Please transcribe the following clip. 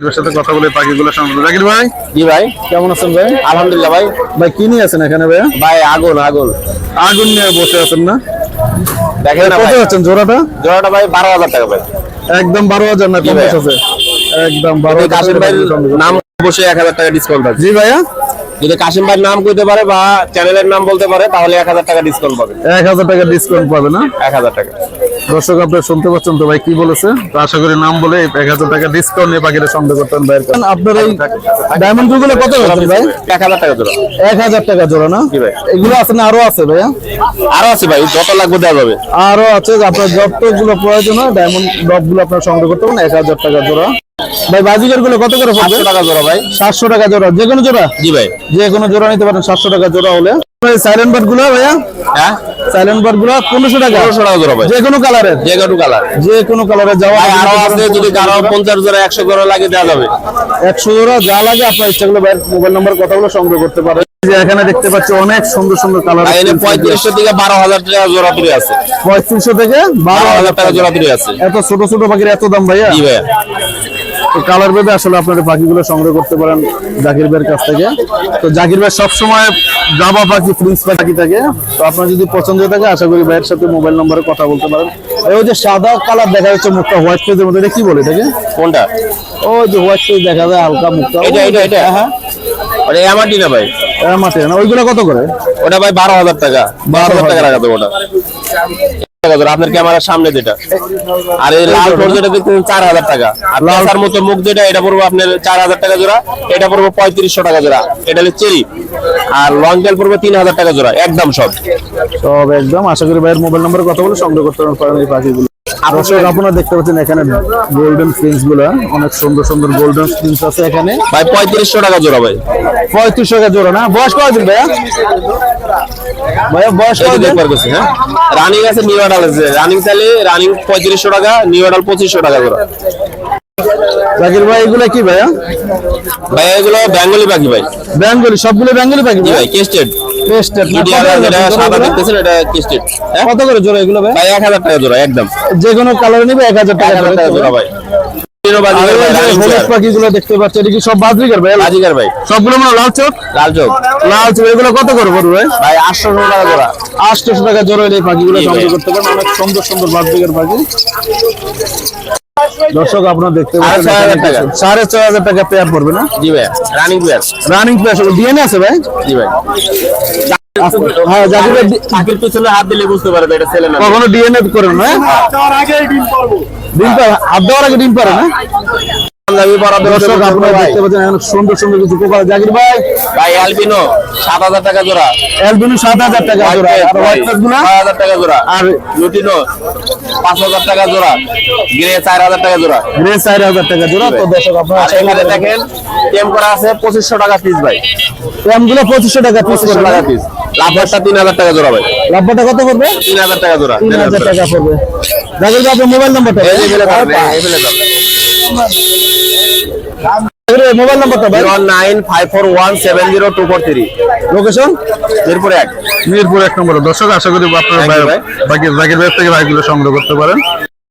এর সাথে কথা বলে পাখিগুলো সম্বন্ধে জাকির ভাই? জি ভাই কেমন আছেন ভাই? আলহামদুলিল্লাহ ভাই। ভাই কি নিয়ে আছেন এখানে ভাই ভাই আগুন আগুন। আগুন নিয়ে বসে আছেন না? দেখেন না কত আছেন জোড়াটা? জোড়াটা ভাই বারো হাজার টাকা ভাই। একদম বারো হাজার না কম আছে? একদম বারো যদি হাজার কাশিম টাকা ভাইয়ের দাম দিবেন। নাম বসে এক হাজার টাকা ডিসকাউন্ট আছে জি ভাইয়া? যদি কাশিম ভাইয়ের নাম কইতে পারে বা চ্যানেলের নাম বলতে পারে তাহলে এক হাজার টাকা ডিসকাউন্ট পাবে এক হাজার টাকা ডিসকাউন্ট পাবে না? এক হাজার টাকা। দর্শক আপনারা শুনতে পাচ্ছেন তো ভাই কি বলেছে? তো আশা করি নাম বলে এক হাজার টাকা ডিসকাউন্ট নিয়ে পাখিটা সংগ্রহ করতেন ভাইয়ের কাছে। আপনার এই ডায়মন্ডগুলো কত বেচেন ভাই? এক হাজার টাকা জোড়া। এক হাজার টাকা জোড়া না? জি ভাই। এগুলো আছে না আরও আছে ভাইয়া? আরও আছে ভাই যত লাগবে দেওয়া যাবে। আরও আছে আপনার যতগুলো প্রয়োজন হয় ডায়মন্ড ডবগুলো আপনার সংগ্রহ করতে পারেন এক হাজার টাকা জোড়া। ভাই বাজিকারগুলো কত করে পড়বে? সাতশো টাকা জোড়া ভাই। সাতশো টাকা জোড়া। যে কোনো জোড়া? জি ভাই। যে কোনো জোড়া নিতে পারেন সাতশো টাকা জোড়া হলে। সাইলেন্ট বার্ডগুলো ভাইয়া? হ্যাঁ? সাইলেন্ট বার্ডগুলো পনেরোশো টাকা। পনেরোশো টাকা জোড়া ভাই। যে কোনো কালারের যে কোনো কালার যে কোনো কালারের যাওয়া আরও আছে যদি কারও পঞ্চাশ জোড়া একশো জোড়া লাগে দেওয়া যাবে। একশো জোড়া যা লাগে আপনার ইচ্ছাগুলো ভাইয়ের মোবাইল নাম্বার কথাগুলো সংগ্রহ করতে পারেন। যে এখানে দেখতে পাচ্ছি অনেক সুন্দর সুন্দর কালার এনে পঁয়ত্রিশশো থেকে বারো হাজার টাকা জোড়া তুলে আছে। পঁয়ত্রিশশো থেকে বারো বারো হাজার হাজার টাকা। জোড়া তুলে আছে। এত ছোট ছোট পাখির এত দাম ভাইয়া? জি ভাইয়া। তো কালার ভেবে আসলে আপনারা পাখিগুলো সংগ্রহ করতে পারেন জাকির ভাইয়ের কাছ থেকে। তো জাকির ভাই সবসময় জাবা পাখি প্রিন্স পাখি থাকে। তো আপনার যদি পছন্দ হয়ে থাকে আশা করি ভাইয়ের সাথে মোবাইল নম্বরে কথা বলতে পারেন। এই ওই যে সাদা কালার দেখা যাচ্ছে মুখটা হোয়াইট পেজের মধ্যে এটা কি বলে এটাকে? কোনটা? ওই যে হোয়াইট পেজ দেখা যায় হালকা মুখটা। এটা এটা এটা। হ্যাঁ ওটা এমআরটি না ভাই। হ্যাঁ মাঠে না ওইগুলো কত করে? ওটা ভাই বারো হাজার টাকা। বারো হাজার টাকা রাখা ওটা। টাকা ধরো, আপনার ক্যামেরার সামনে যেটা। আর এই লাল ফোর যেটা দেখছেন চার হাজার টাকা। আর লাল মতো মুখ যেটা এটা পড়ব আপনার চার হাজার টাকা জোড়া এটা পড়ব পঁয়ত্রিশশো টাকা জোড়া। এটা হলো চেরি। আর লং টেল পড়বে তিন হাজার টাকা জোড়া একদম সব। সব একদম। আশা করি ভাইয়ের মোবাইল নম্বরে কথা বলে সংগ্রহ করতে পারেন এই পাখিগুলো। দর্শক আপনারা দেখতে পাচ্ছেন এখানে গোল্ডেন প্রিন্সগুলা। অনেক সুন্দর সুন্দর গোল্ডেন প্রিন্স আছে এখানে। ভাই পঁয়ত্রিশশো টাকা জোড়া ভাই। পঁয়ত্রিশ টাকা জোড়া না? বয়স কয়দিন ভাইয়া? ভাইয়া বয়স কয়দিন দেখবার হ্যাঁ? রানিং আছে নিউ আডাল আছে। রানিং চালে রানিং পঁয়ত্রিশশো টাকা নিউ আডাল পঁচিশশো টাকা জোড়া। জাকির ভাই এগুলো কি ভাইয়া? ভাই এগুলো বেঙ্গলি পাখি ভাই। বেঙ্গলি সবগুলো বেঙ্গলি পাখি ভাই? কেস্টেড টেস্টেড যেটা সাদা দেখতেছেন এটা কেস্টেড হ্যাঁ? কত করে জোড়া এগুলো ভাই ভাই এক হাজার টাকা জোড়া একদম। যে কোনো কালার নিবে এক হাজার টাকা হাজার জোড়া ভাই। দেখতে পাচ্ছি এটা কি সব বাজরিকার ভাই? সবগুলো মানে লাল চোখ লাল চোখ লাল চোখ এগুলো কত করে পড়বে ভাই? ভাই আটশো টাকা জোড়া। আটশোশো টাকা জোড়া হলে এই পাখিগুলো সংগ্রহ করতে পারেন অনেক সুন্দর সুন্দর বাজরিকার পাখি দর্শক আপনারা দেখতে সাড়ে ছয় হাজার টাকা। সাড়ে ছয় হাজার টাকা পেয়ার পড়বে না? জি ভাই running player running pair DNA আছে ভাই? জি ভাই। হ্যাঁ জাকির ভাই ডি- পিছনে হাত দিলে বুঝতে পারবে এটা ছেলে না। কখনো ডিএনএ করেন না ডিম পার হাত দেওয়ার আগে ডিম পারে না? আমি বরাদ্দ দর্শক আপনারা দেখতে পাচ্ছেন এখন সুন্দর সুন্দর কিছু পোকা জাকির ভাই? ভাই অ্যালবিনো টাকা জোড়া। অ্যালবিনো টাকা জোড়া। আর হোয়াইট পেসগুলো? টাকা জোড়া। আর লুটিনো পাঁচ হাজার টাকা জোড়া। গ্রে চার হাজার টাকা জোড়া। গ্রে চার হাজার টাকা জোড়া। তো দর্শক আপনারা এখানে দেখেন টেম করা আছে পঁচিশশো টাকা পিস ভাই। এমগুলো পঁচিশশো টাকা পিস পঁচিশশো টাকা পিস লাভবারটা তিন হাজার টাকা জোড়া ভাই। লাভবাটা কত পড়বে? তিন হাজার টাকা জোড়া। তিন হাজার টাকা পড়বে। জাকির ভাই আপনার মোবাইল নাম্বারটা এই ফেলে দাও, এই ফেলে দাও। মোবাইল নাম্বারটা ভাই। Nine five four one seven zero two four three location Mirpur এক। মিরপুর এক নম্বর। দর্শক আশা করি আপনার ভাই- বাকি জাকির ভাই থেকে ভাইগুলো সংগ্রহ করতে পারেন।